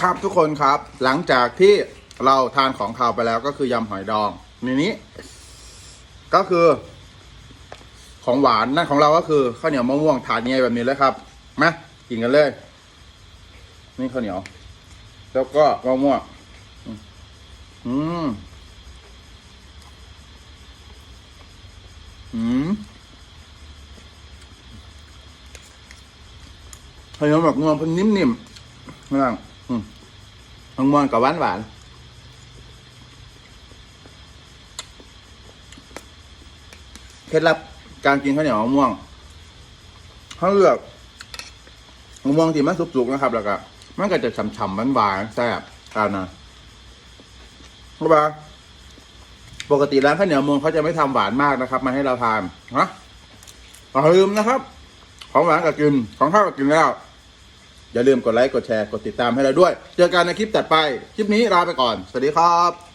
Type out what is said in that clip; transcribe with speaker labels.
Speaker 1: ครับทุกคนครับ หลังจากที่เราทานของคาวไปแล้วก็คือยำหอยดองในนี้ ก็คือ ของหวานนั่นของเราก็คือข้าวเหนียวมะม่วงถาดใหญ่แบบนี้เลยครับมากินกันเลย นี่ข้าวเหนียว แล้วก็มะม่วงอืมอืมอืมข้าวเหนียวแบบงวงพิ่นนิ่มๆนั่ง มมะม่วงกับหวานหวานเคล็ดลับการกินข้าวเหนียวมะม่วงเขาเลือกมะม่วงที่มันสุกๆนะครับ แล้วก็มันก็จะฉ่ำๆหวานๆแซ่บอ่านะเพราะว่าปกติร้านข้าวเหนียวมะม่วงเขาจะไม่ทำหวานมากนะครับ มาให้เราทานฮะอย่าลืมนะครับ ของหวานกับกินของข้าวกับกินแล้ว อย่าลืมกดไลค์กดแชร์กดติดตามให้เราด้วย เจอกันในคลิปต่อไป คลิปนี้ลาไปก่อน สวัสดีครับ